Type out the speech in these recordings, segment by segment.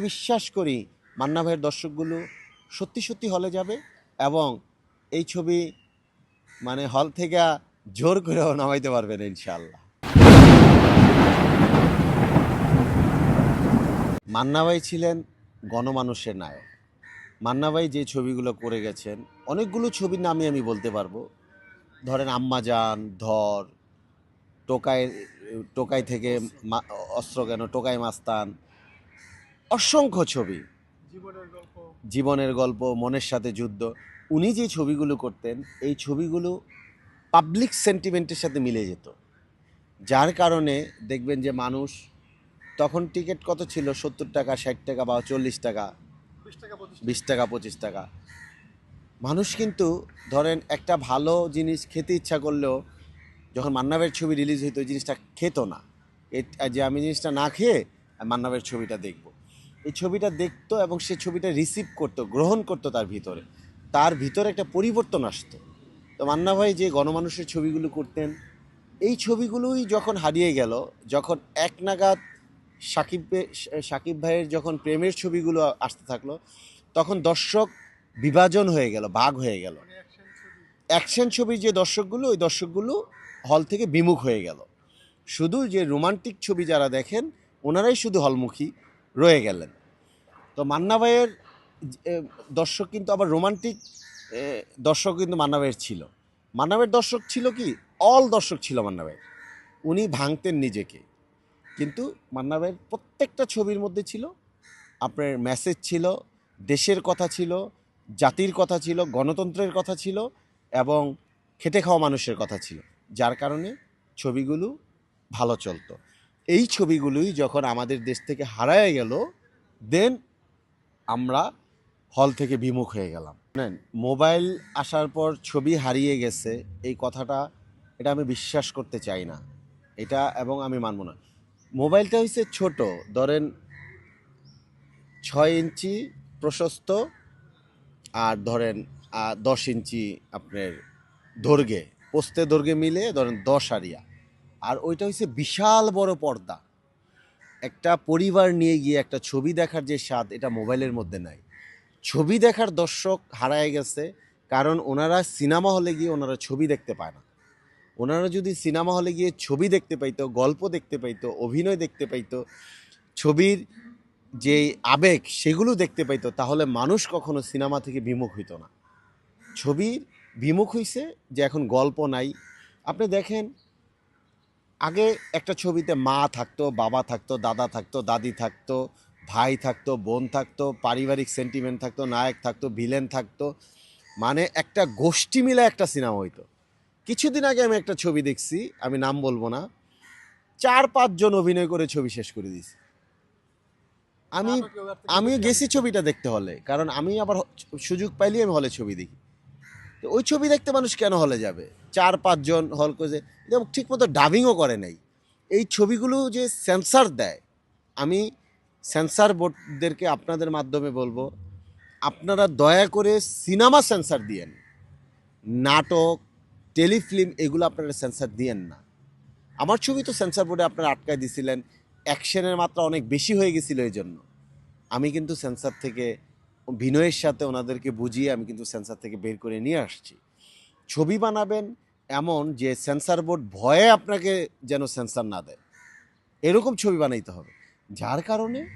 বিশ্বাস করি মান্না ভাইয়ের দর্শকগুলো সত্যি সত্যি হলে যাবে এবং এই ছবি মানে হল থেকে জোর করেও নামাইতে পারবেন ইনশাল্লাহ মান্না ভাই ছিলেন গণমানুষের নায়ক। মান্না ভাই যে ছবিগুলো করে গেছেন, অনেকগুলো ছবির নামই আমি বলতে পারব। ধরেন আম্মাজান ধর টোকাই টোকাই থেকে অস্ত্র কেন টোকাই মাস্তান অসংখ্য ছবি। জীবনের গল্প, মনের সাথে যুদ্ধ। উনি যে ছবিগুলো করতেন, এই ছবিগুলো পাবলিক সেন্টিমেন্টের সাথে মিলে যেত। যার কারণে দেখবেন যে মানুষ তখন টিকিট কত ছিল? সত্তর টাকা, ষাট টাকা বা চল্লিশ টাকা, বিশ টাকা, পঁচিশ টাকা। মানুষ কিন্তু ধরেন একটা ভালো জিনিস খেতে ইচ্ছা করলেও যখন মান্নাবের ছবি রিলিজ হইতো ওই জিনিসটা খেতো না। যে আমি জিনিসটা না খেয়ে মান্নাবের ছবিটা দেখব। এই ছবিটা দেখতো এবং সে ছবিটা রিসিভ করতো, গ্রহণ করতো তার ভিতরে। তার ভিতরে একটা পরিবর্তন আসতো। তো মান্না ভাই যে গণমানুষের ছবিগুলো করতেন, এই ছবিগুলোই যখন হারিয়ে গেল, যখন এক নাগাদ সাকিব সাকিব ভাইয়ের যখন প্রেমের ছবিগুলো আসতে থাকল, তখন দর্শক বিভাজন হয়ে গেল, ভাগ হয়ে গেল। অ্যাকশন ছবির যে দর্শকগুলো, ওই দর্শকগুলো হল থেকে বিমুখ হয়ে গেল। শুধু যে রোমান্টিক ছবি যারা দেখেন, ওনারাই শুধু হলমুখী রয়ে গেলেন। তো মান্না ভাইয়ের দর্শক কিন্তু আবার রোমান্টিক দর্শক কিন্তু মান্না ভাইয়ের ছিল। মান্না ভাইয়ের দর্শক ছিল কি? অল দর্শক ছিল মান্না ভাইয়ের। উনি ভাঙতেন নিজেকে। কিন্তু মান্না ভাইয়ের প্রত্যেকটা ছবির মধ্যে ছিল। আপনার মেসেজ ছিল, দেশের কথা ছিল, জাতির কথা ছিল, গণতন্ত্রের কথা ছিল এবং খেটে খাওয়া মানুষের কথা ছিল। যার কারণে ছবিগুলো ভালো চলতো। এই ছবিগুলোই যখন আমাদের দেশ থেকে হারায় গেল দেন আমরা হল থেকে বিমুখ হয়ে গেলাম। মোবাইল আসার পর ছবি হারিয়ে গেছে, এই কথাটা, এটা আমি বিশ্বাস করতে চাই না। এটা এবং আমি মানব না। মোবাইলটা হচ্ছে ছোট, ধরেন ছয় ইঞ্চি প্রশস্ত আর ধরেন দশ ইঞ্চি আপনার দৈর্ঘ্যে। পোস্তে দৈর্ঘ্যে মিলে ধরেন দশ আরিয়া আর ওইটা হচ্ছে বিশাল বড় পর্দা। একটা পরিবার নিয়ে গিয়ে একটা ছবি দেখার যে স্বাদ, এটা মোবাইলের মধ্যে নাই। ছবি দেখার দর্শক হারায় গেছে, কারণ ওনারা সিনেমা হলে গিয়ে ওনারা ছবি দেখতে পায় না। ওনারা যদি সিনেমা হলে গিয়ে ছবি দেখতে পাইতো, গল্প দেখতে পাইতো, অভিনয় দেখতে পাইতো, ছবির যে আবেগ সেগুলো দেখতে পাইতো, তাহলে মানুষ কখনো সিনেমা থেকে বিমুখ হইতো না। ছবির বিমুখ হইছে যে এখন গল্প নাই। আপনি দেখেন আগে একটা ছবিতে মা থাকতো বাবা থাকতো দাদা থাকতো দাদি থাকতো ভাই থাকতো বোন থাকতো পারিবারিক সেন্টিমেন্ট থাকতো নায়ক থাকতো ভিলেন থাকতো মানে একটা গোষ্ঠী মিলে একটা সিনেমা হইতো। কিছুদিন আগে আমি একটা ছবি দেখছি আমি নাম বলব না চার পাঁচজন অভিনয় করে ছবি শেষ করে দিয়েছি। আমি আমি গেছি ছবিটা দেখতে হলে কারণ আমি আবার সুযোগ পাইলেই আমি হলে ছবি দেখি। ওই ছবি দেখতে মানুষ কেন হলে যাবে? চার, পাঁচজন হল করে এবং ঠিক মতো ডাবিংও করে নাই। এই ছবিগুলো যে সেন্সার দেয়, আমি সেন্সার বোর্ডদেরকে আপনাদের মাধ্যমে বলব, আপনারা দয়া করে সিনেমা সেন্সার দিয়েন। নাটক, টেলিফিল্ম এগুলো আপনারা সেন্সার দিয়েন না। আমার ছবি তো সেন্সার বোর্ডে আপনারা আটকায় দিছিলেন। অ্যাকশনের মাত্রা অনেক বেশি হয়ে গেছিল এই জন্য আমি কিন্তু সেন্সার থেকে বিনয়ের সাথে ওনাদেরকে বুঝিয়ে আমি কিন্তু সেন্সার থেকে বের করে নিয়ে আসছি। ছবি বানাবেন এমন যে সেন্সার বোর্ড ভয়ে আপনাকে যেন সেন্সার না দেয়। এরকম ছবি বানাইতে হবে। যার কারণে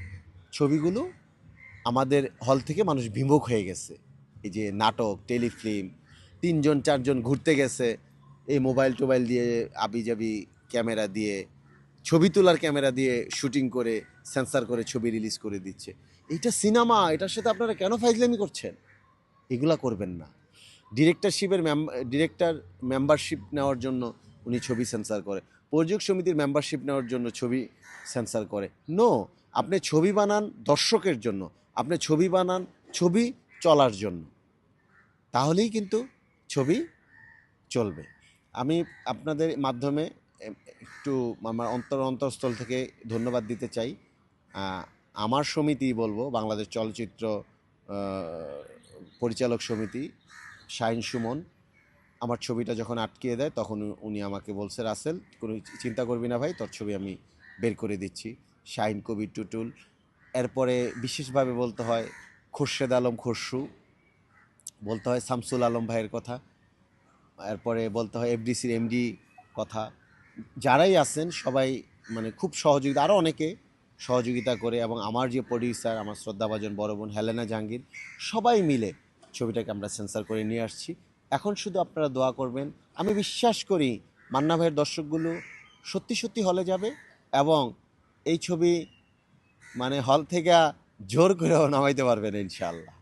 ছবিগুলো আমাদের হল থেকে মানুষ বিমুখ হয়ে গেছে। এই যে নাটক, টেলিফিল্ম, তিনজন, চারজন ঘুরতে গেছে। এই মোবাইল টোবাইল দিয়ে আবি যাবি ক্যামেরা দিয়ে ছবি তোলার ক্যামেরা দিয়ে শুটিং করে, সেন্সার করে ছবি রিলিজ করে দিচ্ছে। এইটা সিনেমা, এটার সাথে আপনারা কেন ফাইজলামি করছেন? এগুলা করবেন না। ডিরেক্টরশিপের ডিরেক্টর মেম্বারশিপ নেওয়ার জন্য উনি ছবি সেন্সার করে। প্রযোজক সমিতির মেম্বারশিপ নেওয়ার জন্য ছবি সেন্সার করে। নো আপনি ছবি বানান দর্শকের জন্য। আপনি ছবি বানান ছবি চলার জন্য। তাহলেই কিন্তু ছবি চলবে। আমি আপনাদের মাধ্যমে একটু আমার অন্তর অন্তরস্থল থেকে ধন্যবাদ দিতে চাই। আমার সমিতি বলব, বাংলাদেশ চলচ্চিত্র পরিচালক সমিতি শাহিন সুমন। আমার ছবিটা যখন আটকিয়ে দেয়, তখন উনি আমাকে বলছে, রাসেল, কোনো চিন্তা করবি না ভাই, তোর ছবি আমি বের করে দিচ্ছি। শাহিন কবির টুটুল। এরপরে বিশেষভাবে বলতে হয়, খুরশেদ আলম খসরু বলতে হয়, শামসুল আলম ভাইয়ের কথা। এরপরে বলতে হয়, এফডিসির এমডি কথা। যারাই আছেন, সবাই মানে খুব সহযোগিতা আরও অনেকে সহযোগিতা করে এবং আমার যে প্রডিউসার আমার শ্রদ্ধাভাজন বড় বোন হেলেনা জাহাঙ্গীর, সবাই মিলে ছবিটাকে আমরা সেন্সার করে নিয়ে আসছি। এখন শুধু আপনারা দোয়া করবেন, আমি বিশ্বাস করি মান্না ভাইয়ের দর্শকগুলো সত্যি সত্যি হলে যাবে এবং এই ছবি মানে হল থেকে জোর করেও নামাইতে পারবেন ইনশাআল্লাহ।